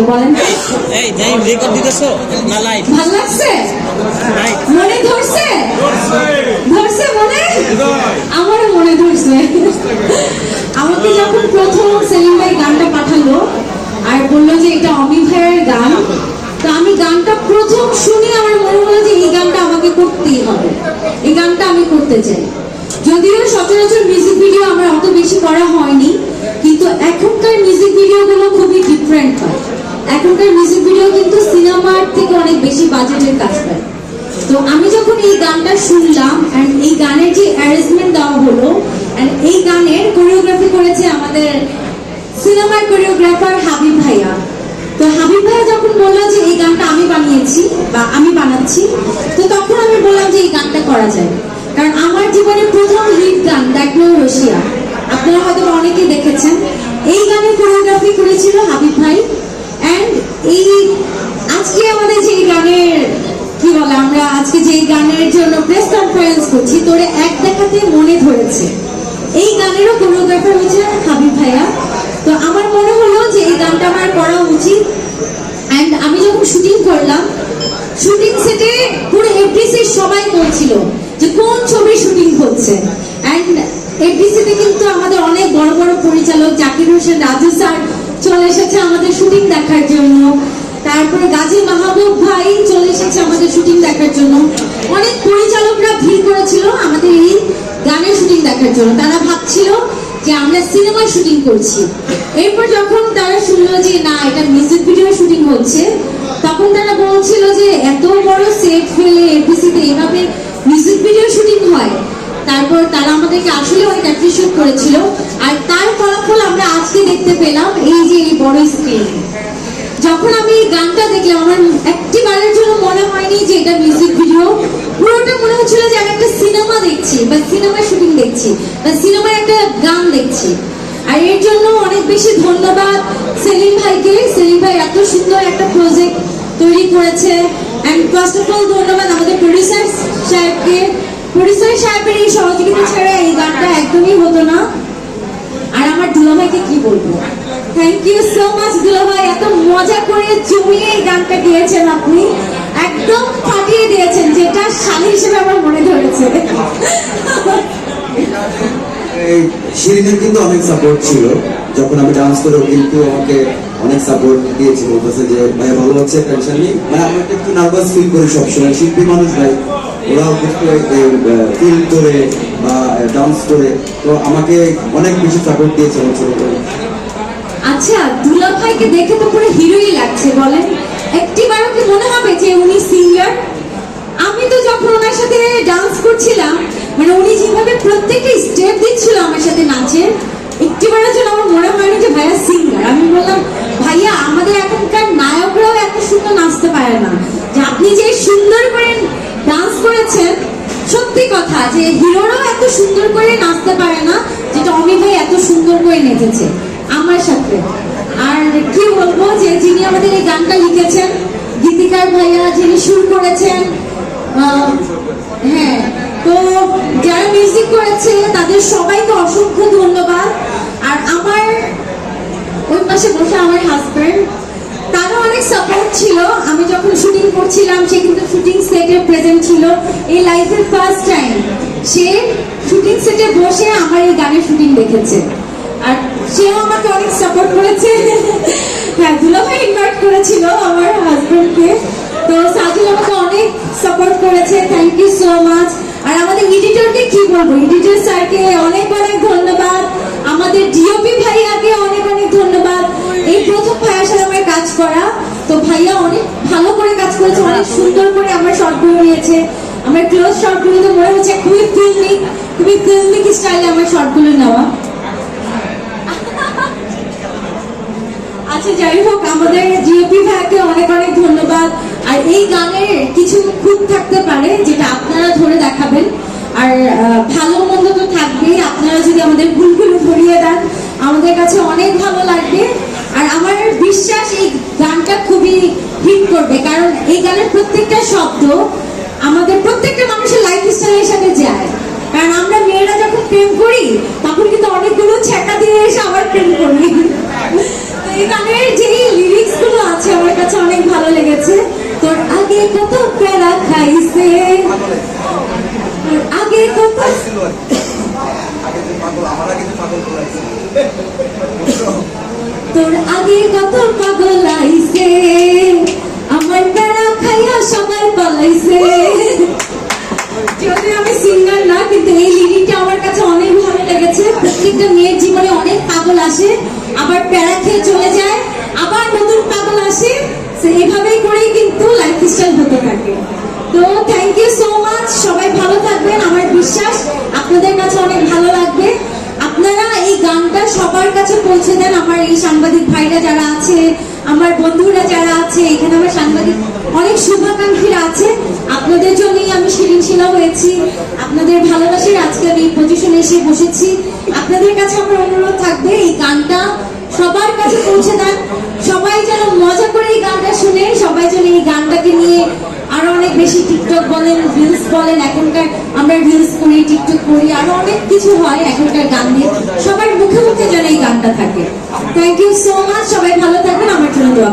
লাগল বলেন। এই যাই রেকর্ড দিতেছো? না লাইভ ভালো লাগছে? মনে ধরছে? ধরছে মনে? আমারও মনে ধরছে। আমাকে যখন প্রথম সেলিম ভাই গানটা পাঠালো আর বলল যে এটা অমিত ভাইয়ের গান তো আমি গানটা প্রথম শুনে আমার মনে হলো যে এই গানটা আমাকে করতেই হবে। এই গানটা আমি করতে চাই। যদিও সচরাচর মিউজিক ভিডিও আমার অত বেশি করা হয়নি কিন্তু এখনকার মিউজিক ভিডিওগুলো খুবই ডিফারেন্ট হয়। এখনকার মিউজিক ভিডিও কিন্তু সিনেমার থেকে অনেক বেশি বাজেটের কাজ পায় তো আমি যখন এই গানটা শুনলাম অ্যান্ড এই গানের যে অ্যারেঞ্জমেন্ট দেওয়া হলো অ্যান্ড এই গানের কোরিওগ্রাফি করেছে আমাদের সিনেমার কোরিওগ্রাফার হাবিব ভাইয়া। তো হাবিব ভাইয়া যখন বলল যে এই গানটা আমি বানিয়েছি, বা আমি বানাচ্ছি, তো তখন আমি বললাম যে এই গানটা করা যায়। কারণ আমার জীবনের প্রথম হিট গান দেখল রশিয়া আপনারা হয়তো অনেকেই দেখেছেন। এই গানের কোরিওগ্রাফি করেছিল হাবিব ভাই। অ্যান্ড এই আজকে আমাদের যে গানের, কি বলে আমরা আজকে যে গানের জন্য প্রেস কনফারেন্স করছি, তোরে এক দেখাতে মনে ধরেছে। এই গানেরও কোরিওগ্রাফার হচ্ছে হাবিব ভাইয়া। তো আমার মনে হলো যে এই গানটা আমার করা উচিত। অ্যান্ড আমি যখন শুটিং করলাম শুটিং সেটে পুরো এফডিসি সবাই বলছিল যে কোন ছবির শুটিং হচ্ছে। অ্যান্ড এফডিসিতে কিন্তু আমাদের অনেক বড় বড় পরিচালক, জাকির হোসেন রাজু স্যার চলে এসেছে আমাদের শুটিং দেখার জন্য। তারপরে গাজী মাহবুব ভাই চলে এসেছে আমাদের শুটিং দেখার জন্য। অনেক পরিচালকরা ভিড় করেছিল আমাদের এই গানের শুটিং দেখার জন্য। তারা ভাবছিল যে আমরা সিনেমা শুটিং করছি। এরপর যখন তারা শুনলো যে না, এটা মিউজিক ভিডিও শুটিং হচ্ছে, তখন তারা বলছিল যে এত বড় সেট ফেলে এফডিসিতে এভাবে মিউজিক ভিডিও শুটিং হয়। তারপর তারা আমাদেরকে আসলে অনেক অ্যাপ্রিসিয়েট করেছিল। আর তার আজকে দেখতে পেলাম এই যে এই বড় স্ক্রিন যখন আমি এই গানটা দেখলাম, আমার একটি বারের জন্য মনে হয়নি যে এটা মিউজিক ভিডিও পুরোটা মনে হচ্ছিল যে আমি একটা সিনেমা দেখছি, বা সিনেমার শুটিং দেখছি, বা সিনেমার একটা গান দেখছি। আর এর জন্য অনেক বেশি ধন্যবাদ সেলিম ভাইকে। সেলিম ভাই এত সুন্দর একটা প্রজেক্ট তৈরি করেছে। অ্যান্ড ফার্স্ট অফ অল ধন্যবাদ আমাদের প্রডিউসার সাহেবকে। প্রডিউসার সাহেবের এই সহযোগিতা ছাড়া এই গানটা একদমই হতো না। আর আমার দুলাভাইকে কি বলব? থ্যাংক ইউ সো মাচ দুলাভাই। এত মজা করে জমিয়ে এই গানটা গিয়েছেন আপনি। একদম ফাটিয়ে দিয়েছেন, যেটা শালি হিসেবে আমার মনে ধরেছে। শিরিনের কিন্তু অনেক সাপোর্ট ছিল। যখন আমি ডান্স করেও কিন্তু আমাকে অনেক সাপোর্ট দিয়েছে বলতেছে যে ভাই ভালো হচ্ছে টেনশন নেই? মানে আমি একটু নার্ভাস ফিল করি সবসময়। শিল্পী মানুষ, ভাই, ওরাও ফিল করে বা ডান্স করে। তো আমাকে অনেক বেশি সাপোর্ট দিয়েছে আমার আচ্ছা দুলাভাইকে দেখে তো পুরো হিরোই লাগছে, বলেন। মনে হবে যে উনি সিঙ্গার আমি তো যখন ওনার সাথে ডান্স করছিলাম মানে উনি যেভাবে প্রত্যেকটা স্টেপ দিচ্ছিল আমার সাথে নাচের একটিবারের জন্য আমার মনে হয়নি যে ভাইয়া সিঙ্গার আমি বললাম, ভাইয়া, আমাদের এখনকার নায়করাও এত সুন্দর নাচতে পারে না। যে আপনি যে সুন্দর করে ডান্স করেছেন সত্যি কথা যে হিরোরাও এত সুন্দর করে নাচতে পারে না, যেটা অমি ভাই এত সুন্দর করে নেচেছে, আমার সাথে। আর কি বলব যে যিনি আমাদের এই গানটা লিখেছেন, গীতিকার ভাইয়া যিনি সুর করেছেন হ্যাঁ তো যারা মিউজিক করেছে, তাদের সবাইকে অসংখ্য ধন্যবাদ। আর আমার ওই পাশে বসে আমার হাজবেন্ড তারও অনেক সাপোর্ট ছিল। আমি যখন শুটিং করছিলাম, সে কিন্তু শুটিং সেটে প্রেজেন্ট ছিল। এই লাইফের ফার্স্ট টাইম সে শুটিং সেটে বসে আমার এই গানের শুটিং দেখেছে। আর সেও আমাকে অনেক সাপোর্ট করেছে। হ্যাঁ দুলাভাই ইনভাইট করেছিল আমার হাজবেন্ডকে তো সাজিল আমাকে অনেক সাপোর্ট করেছে। থ্যাংক ইউ সো মাচ আর আমাদের এডিটরকে কি বলব? এডিটর স্যারকে অনেক অনেক ধন্যবাদ। আমাদের ডিওপি ভাইয়াকে অনেক কাজ করা। তো ভাইয়া অনেক ভালো করে কাজ করেছে, অনেক সুন্দর করে আমার শর্টগুলো নিয়েছে। আমার ক্লোজ শর্টগুলো তো মনে হচ্ছে খুবই ফিল্মিক খুবই ফিল্মিক স্টাইলে আমার শর্টগুলো নেওয়া। আচ্ছা যাই হোক, আমাদের জিওপি ভাইকে অনেক অনেক ধন্যবাদ। আর এই গানের কিছু খুঁত থাকতে পারে যেটা আপনারা ধরে দেখাবেন। আর ভালো মন্দ তো থাকবেই। আপনারা যদি আমাদের ভুলগুলো ধরিয়ে দেন, আমাদের কাছে অনেক ভালো লাগবে। আর আমার বিশ্বাস এই গানটা খুবই হিট করবে, কারণ এই গানের প্রত্যেকটা শব্দ আমাদের প্রত্যেকটা মানুষের লাইফ স্টাইলের সাথে যায়। কারণ আমরা মেয়েরা যখন প্রেম করি, তখন কিন্তু অনেকগুলো ছেঁকা দিয়ে এসে আবার প্রেম করি। তো এই গানের যেই লিরিক্সগুলো আছে, আমার কাছে অনেক ভালো লেগেছে। তোর আগে কত প্যারা খাইছে এভাবেই করেই কিন্তু লাইফ স্টাইল হতে থাকে। তো থ্যাংক ইউ সো মাচ সবাই ভালো থাকবেন, আমার বিশ্বাস। আপনাদের কাছে অনেক ভালো লাগবে। আপনারা এই গানটা সবার কাছে পৌঁছে দেন। আমার এই সাংবাদিক ভাইরা যারা আছে, আমার বন্ধুরা যারা আছে, এখানে আমার সাংবাদিক অনেক শুভাকাঙ্ক্ষীরা আছে। আপনাদের জন্যই আমি শিলা হয়েছি। আপনাদের ভালোবাসার আজকে আমি এই পজিশনে এসে বসেছি। আপনাদের কাছে আমার অনুরোধ থাকবে, এই গানটা সবার কাছে পৌঁছে দেন। সবাই যেন মজা করে এই গানটা শুনে সবাই যেন এই গানটাকে নিয়ে আরও অনেক বেশি টিকটক বলেন রিলস বলেন, এখনকার আমরা রিলস করি, টিকটক করি, আরও অনেক কিছু হয় এখনকার গান নিয়ে সবার মুখে মুখে যেন এই গানটা থাকে থ্যাংক ইউ সো মাচ সবাই ভালো থাকবেন, আমার জন্য দোয়া।